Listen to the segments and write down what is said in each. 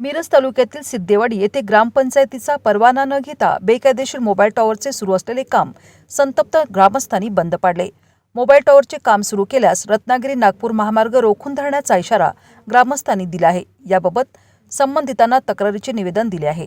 मिरज तालुक्यातील सिद्धेवाडी येथे ग्रामपंचायतीचा परवाना न घेता बेकायदेशीर मोबाईल टॉवरचे सुरू असलेले काम संतप्त ग्रामस्थांनी बंद पाडले. मोबाईल टॉवरचे काम सुरू केल्यास रत्नागिरी नागपूर महामार्ग रोखून धरण्याचा इशारा ग्रामस्थांनी दिला आहे. याबाबत संबंधितांना तक्रारीचे निवेदन दिले आहे.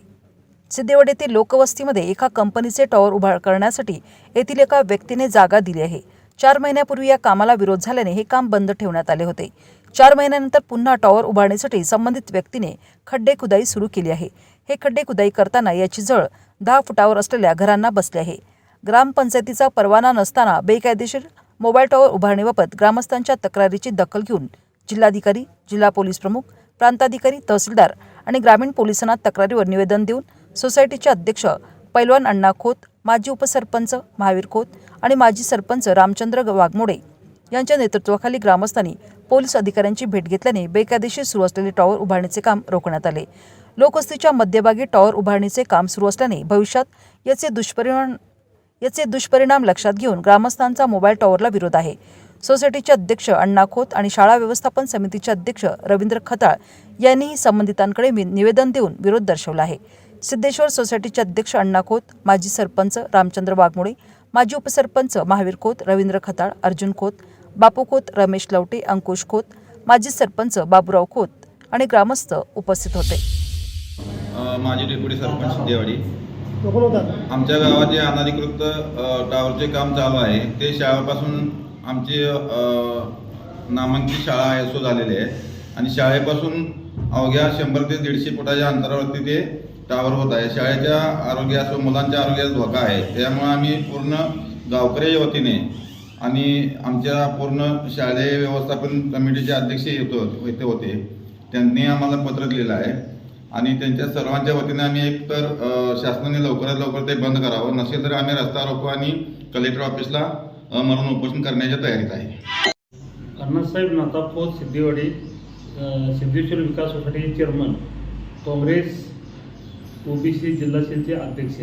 सिद्धेवाडी येथील लोकवस्तीमध्ये एका कंपनीचे टॉवर उभा करण्यासाठी येथील एका व्यक्तीने जागा दिली आहे. चार महिन्यापूर्वी या कामाला विरोध झाल्याने हे काम बंद ठेवण्यात आले होते. चार महिन्यानंतर पुन्हा टॉवर उभारण्यासाठी संबंधित व्यक्तीने खड्डे खुदाई सुरू केली आहे. हे खड्डे खुदाई करताना याची जळ दहा फुटावर असलेल्या घरांना बसले आहे. ग्रामपंचायतीचा परवाना नसताना बेकायदेशीर मोबाईल टॉवर उभारणीबाबत ग्रामस्थांच्या तक्रारीची दखल घेऊन जिल्हाधिकारी जिल्हा पोलीस प्रमुख प्रांताधिकारी तहसीलदार आणि ग्रामीण पोलिसांना तक्रारीवर निवेदन देऊन सोसायटीचे अध्यक्ष पैलवान अण्णा खोत माजी उपसरपंच महावीर खोत आणि माजी सरपंच रामचंद्र वाघमोडे यांच्या नेतृत्वाखाली ग्रामस्थांनी पोलीस अधिकाऱ्यांची भेट घेतल्याने बेकायदेशीर सुरू असलेले टॉवर उभारणीचे काम रोखण्यात आले. लोकवस्तीच्या मध्यभागी टॉवर उभारणीचे काम सुरू असल्याने भविष्यात याचे दुष्परिणाम याचे दुष्परिणाम लक्षात घेऊन ग्रामस्थांचा मोबाईल टॉवरला विरोध आहे. सोसायटीचे अध्यक्ष अण्णा खोत आणि शाळा व्यवस्थापन समितीचे अध्यक्ष रवींद्र खताळ यांनीही संबंधितांकडे मी- निवेदन देऊन विरोध दर्शवला आहे. सिद्धेश्वर सोसायटीचे अध्यक्ष अण्णा खोत माजी सरपंच रामचंद्र वाघमोळे माजी उपसरपंच महावीर खोत रवींद्र खताळ अर्जुन खोत बापू खोत रमेश लवटे अंकुश खोत माजी सरपंच बाबूराव खोत आणि ग्रामस्थ उपस्थित होते. माजी डेप्युटी सरपंच होता? आमच्या गावात जे अनधिकृत टावरचे काम चालू आहे ते शाळेपासून आमची नामांकित शाळा आहे सो झालेली आहे. आणि शाळेपासून अवघ्या शंभर ते दीडशे फुटाच्या अंतरावरती ते टावर होत आहे. शाळेच्या आरोग्यास व मुलांच्या आरोग्यास धोका आहे. त्यामुळे आम्ही पूर्ण गावकऱ्याच्या वतीने आणि आमच्या पूर्ण शालेय व्यवस्थापन कमिटीचे अध्यक्ष येतो येते होते. त्यांनी आम्हाला पत्र लिहिलं आहे. आणि त्यांच्या सर्वांच्या वतीने आम्ही एक तर शासनाने लवकरात लवकर ते बंद करावं. नसेल तर आम्ही रस्ता रोको आणि कलेक्टर ऑफिसला म्हणून मरण उपोषण करण्याच्या तयारीत आहे. Annasaheb Natha Khot Siddheshwar Vikas society chairman Congress OBC जिल्हा सेलचे अध्यक्ष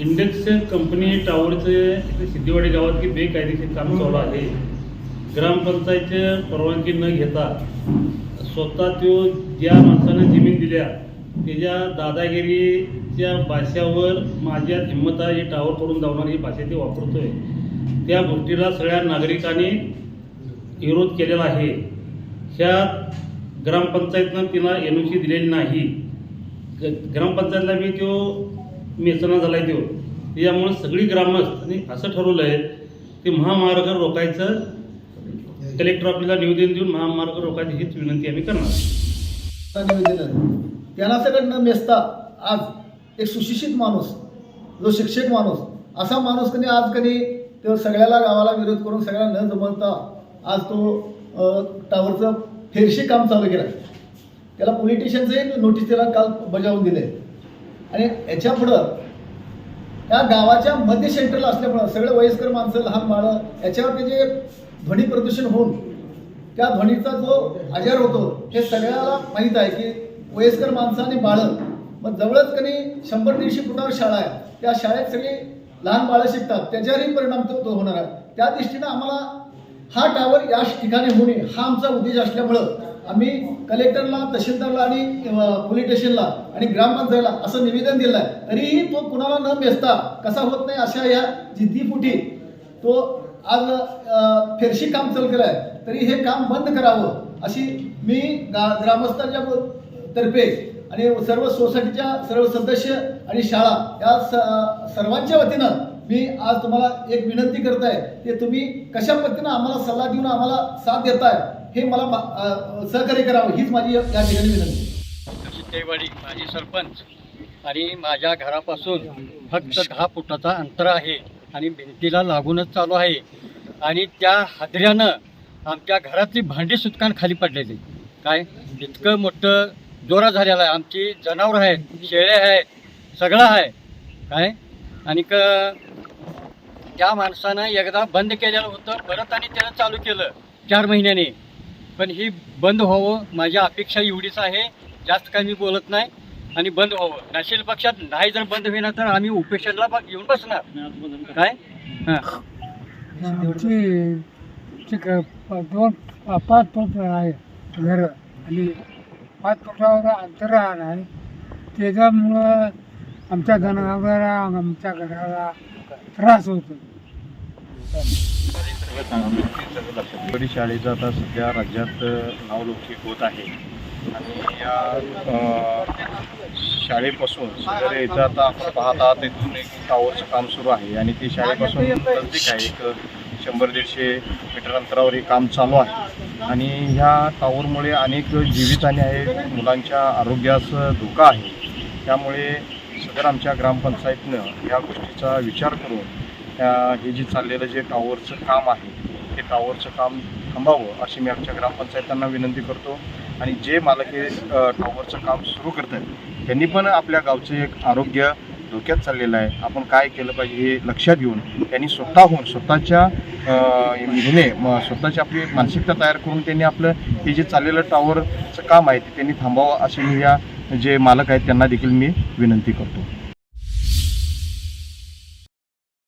इंडेक्स कंपनी टॉवरचे सिद्धेवाडी गावात की बेकायदेशीर काम चालू आहे. ग्रामपंचायतचे परवानगी न घेता स्वतः तो ज्या माणसानं जमीन दिल्या त्याच्या दादागिरीच्या भाषावर माझ्या हिंमत हे टावर करून धावणार ही भाषा ते वापरतोय. त्या गोष्टीला सगळ्या नागरिकांनी विरोध केलेला आहे. ह्या ग्रामपंचायतनं तिला एन ओ सी दिलेली नाही. ग्रामपंचायतला बी तो मेसना झाला आहे तो. त्याच्यामुळे सगळी ग्रामस्थांनी असं ठरवलं आहे की महामार्ग रोखायचं कलेक्टर ऑफिसला निवेदन देऊन महामार्ग रोखायची हीच विनंती आम्ही करणार निवेदन त्यांना सगळं न मेसता आज एक सुशिक्षित माणूस जो शिक्षक माणूस असा माणूस कधी आज कधी तो सगळ्याला गावाला विरोध करून सगळ्याला न जमवता आज तो टावरचं फेरशी काम चालू केलं. त्याला पोलीस नोटीस त्याला काल बजावून दिले आणि याच्या पुढं त्या गावाच्या मध्य सेंटरला असल्यामुळं सगळं वयस्कर माणसं लहान बाळं याच्यावरती जे ध्वनी प्रदूषण होऊन त्या ध्वनीचा जो आजार होतो हे सगळ्याला माहीत आहे की वयस्कर माणसं आणि बाळं मग जवळच कधी शंभर दीडशे फुटावर शाळा आहे. त्या शाळेत सगळी लहान बाळं शिकतात. त्याच्यावरही परिणाम तो तो होणार आहे. त्या दृष्टीनं आम्हाला हा टावर या ठिकाणी होणे हा आमचा उद्देश असल्यामुळं आम्ही कलेक्टरला तहसीलदारला आणि पोलीस स्टेशनला आणि ग्रामपंचायतला असं निवेदन दिलं आहे तरीही तो कुणाला न बेसता कसा होत नाही अशा या जिद्दीपुटी तो आज फेरशी काम चालू केलं आहे तरी हे काम बंद करावं अशी मी गा ग्रामस्थांच्या तर्फे आणि सर्व सोसायटीच्या सर्व सदस्य आणि शाळा या स सर्वांच्या वतीनं मी आज तुम्हाला एक विनंती करत आहे की तुम्ही कशा पद्धतीनं आम्हाला सल्ला देऊन आम्हाला साथ देताय हे मला सहकार्य करावं हीच माझी या ठिकाणी विनंती. माझी सरपंच आणि माझ्या घरापासून फक्त दहा फुटाचा अंतर आहे आणि भिंतीला लागूनच चालू आहे. आणि त्या हादऱ्यानं आमच्या घरातली भांडी सुटकान खाली पडलेली. काय? इतकं मोठं जोरा झालेलं आहे. आमची जनावरं आहेत शेळे आहेत सगळं आहे. काय? आणि क त्या माणसानं एकदा बंद केलेलं होतं. परत आणि त्यानं चालू केलं. चार महिन्याने. पण ही बंद व्हावं माझी अपेक्षा एवढीच आहे. जास्त काही मी बोलत नाही. आणि बंद व्हावं. नशील पक्षात नाही जर बंद होईना तर आम्ही उपेशनला येऊन बसणार. काय? हां. दोन पाच फूट आहे घर आणि पाच फुटावर अंतराळ आहे. त्याच्यामुळं आमच्या जनावराला आमच्या घराला त्रास होतो. गडी शाळेचं आता सध्या राज्यात नावलौकिक होत आहे. आणि या शाळेपासून सदर इथं आता आपण पाहत आहात तिथून एक टावरचं काम सुरू आहे. आणि ती शाळेपासून नजदीक आहे. एक शंभर दीडशे मीटर अंतरावर हे काम चालू आहे. आणि ह्या टावरमुळे अनेक जीवितहानी आहे मुलांच्या आरोग्यास धोका आहे. त्यामुळे सदर आमच्या ग्रामपंचायतनं या गोष्टीचा विचार करून हे जे चाललेलं जे टॉवरचं काम आहे ते टॉवरचं काम थांबावं अशी मी आमच्या ग्रामपंचायतांना विनंती करतो. आणि जे मालक हे टॉवरचं काम सुरू करत आहेत त्यांनी पण आपल्या गावचं एक आरोग्य धोक्यात चाललेलं आहे. आपण काय केलं पाहिजे हे लक्षात घेऊन त्यांनी स्वतःहून स्वतःच्या अ, स्वतःची आपली मानसिकता तयार करून त्यांनी आपलं हे जे चाललेलं टॉवरचं काम आहे ते त्यांनी थांबावं असे मी या जे मालक आहेत त्यांना देखील मी विनंती करतो.